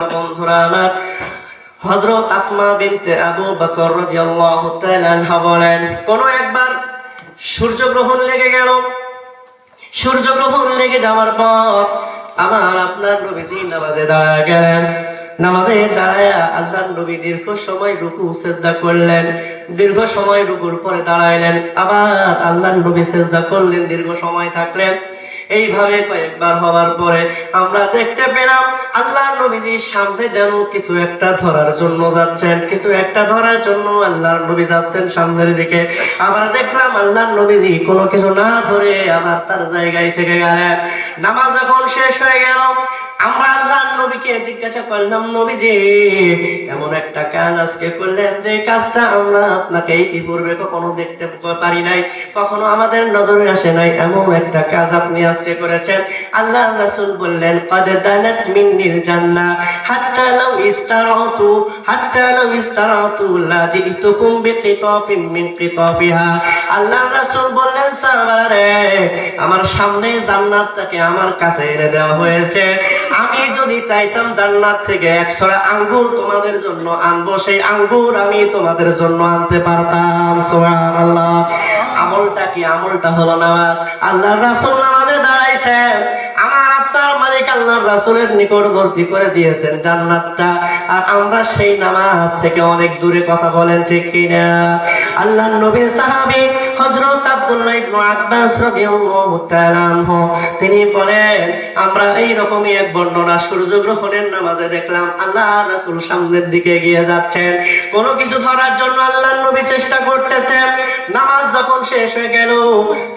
বন্ধুরা আসমা বিনতে আবু বকর রাদিয়াল্লাহু তাআলা আনহা বলেন, কোন একবার সূর্যগ্রহণ লেগে গেল। সূর্যগ্রহণ লেগে যাওয়ার পর আমার আপনার নবীজি নামাজে দাঁড়ায় গেলেন। নামাজে দাঁড়ায় আল্লাহর নবী দীর্ঘ সময় রুকু সেজদা করলেন। দীর্ঘ সময় রুকুর পরে দাঁড়াইলেন। আবার আল্লাহর নবী সেজদা করলেন, দীর্ঘ সময় থাকলেন। এইভাবে কয়েকবার হওয়ার পরে আমরা দেখতে পেলাম আল্লাহ নবীজির সামনে যেন কিছু একটা ধরার জন্য যাচ্ছেন, কিছু একটা ধরার জন্য আল্লাহর নবী যাচ্ছেন সামনের দিকে। আবার দেখলাম আল্লাহর নবীজি কোনো কিছু না ধরে আবার তার জায়গায় থেকে গেলেন। নামাজ যখন শেষ হয়ে গেল আমরা আল্লাহর নবীকে জিজ্ঞাসা করলাম, নবীজি, এমন একটা কাজ আজকে করলেন যে কাজটা আমরা আপনাকে ইতিপূর্বে কখনো দেখতে পারি নাই, কখনো আমাদের নজরে আসে নাই, এমন একটা কাজ আপনি আজকে করেছেন। আল্লাহ রাসূল বললেন, কদ দানাত হাত্তা লাউ ইস্তারাতু, হাত্তা লাউ ইস্তারাতু লা জিতুকুম বিকিতাফিন মিন আল্লাহ বললেন আমার সামনে জান্নাতটাকে আমার কাছে এনে দেওয়া হয়েছে। আমি যদি চাইতাম জান্নাত থেকে একশোটা আঙ্গুর তোমাদের জন্য আনব, সেই আঙ্গুর আমি তোমাদের জন্য আনতে পারতাম। সোহান আল্লাহ আমলটা কি? আমলটা হলো নামাজ। আল্লাহ রাসুল নামাজে দাঁড়াইছে। আমার আপনার মালিক আল্লাহর রাসুলের নিকটবর্তী করে দিয়েছেন জান্নাতটা। আর আমরা সেই নামাজ থেকে অনেক দূরে কথা বলেন ঠিক কিনা? আল্লাহর নবীর সাহাবী হযরত আব্দুল্লাহ ইবনে আব্বাস রাদিয়াল্লাহু তাআলা আনহু, তিনি বলেন, আমরা এই রকমই এক বর্ণনা সূর্যগ্রহণের নামাজে দেখলাম, আল্লাহ রাসূল সামনের দিকে এগিয়ে যাচ্ছেন। কোনো কিছু ধরার জন্য আল্লাহর নবী চেষ্টা করতেছেন। নামাজ যখন শেষ হয়ে গেল,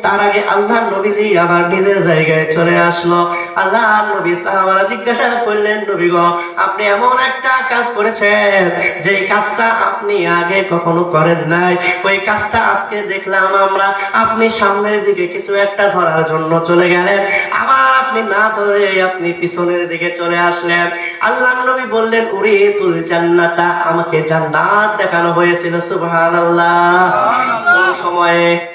তার আগে আল্লাহর নবীজি আবার নিজের জায়গায় চলে আসলো। আল্লাহর নবী সাহাবারা জিজ্ঞাসা করলেন নবী গো আপনি এমন একটা কাজ করেছেন যে কাজটা আপনি আগে কখনো করেন নাই। ওই কাজটা আজকে দেখলাম আমরা আপনি সামনের দিকে কিছু একটা ধরার জন্য চলে গেলেন। আবার আপনি না ধরে আপনি পিছনের দিকে চলে আসলেন। আল্লাহ নবী বললেন উরি তুল জান্নাতা আমাকে জান্নাত দেখানো হয়েছিল সুবহানাল্লাহ। কোন সময়ে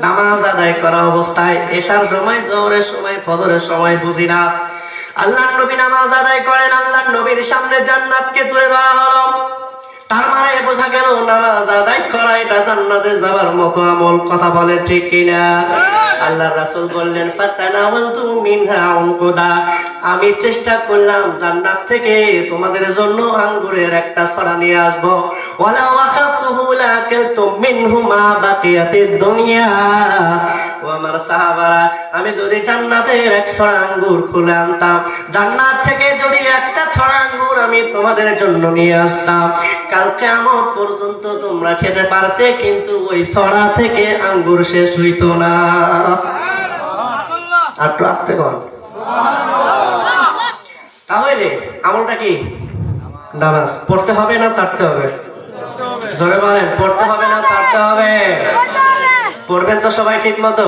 নামাজ আদায় করা অবস্থায় এসার সময়, জোহরের সময়, ফজরের সময় বুঝি না। আল্লাহ নবী নামাজ আদায় করেন আল্লাহ নবীর সামনে জান্নাতকে তুলে ধরা হলো। তার মানে বোঝা গেল নামাজ আদায় করা এটা জান্নাতে যাওয়ার মতো আমল কথা বলে ঠিক কিনা? আল্লাহ রাসূল বললেন ফাতানাওয়ালতু মিনহা উনকুদা আমি চেষ্টা করলাম জান্নাত থেকে তোমাদের জন্য আঙ্গুরের একটা ছড়া নিয়ে আসব। ওয়ালা ওয়াখাতুহু লাকালতু মিনহু মা বাকিয়াতিদ দুনিয়া। ও আমার সাহাবারা আমি যদি জান্নাতের এক ছড়া আঙ্গুর খুলে আনতাম জান্নাত থেকে যদি একটা ছড়া আঙ্গুর আমি তোমাদের জন্য নিয়ে আসতাম কাল কিয়ামত পর্যন্ত তোমরা খেতে পারতে কিন্তু ওই ছড়া থেকে আঙ্গুর শেষ হইতো না। আর একটু আসতে কর। তাহলে আমলটা কি? নামাজ। পড়তে হবে না ছাড়তে হবে? জোরে বলেন পড়তে হবে না ছাড়তে হবে। পড়বেন তো সবাই ঠিক মতো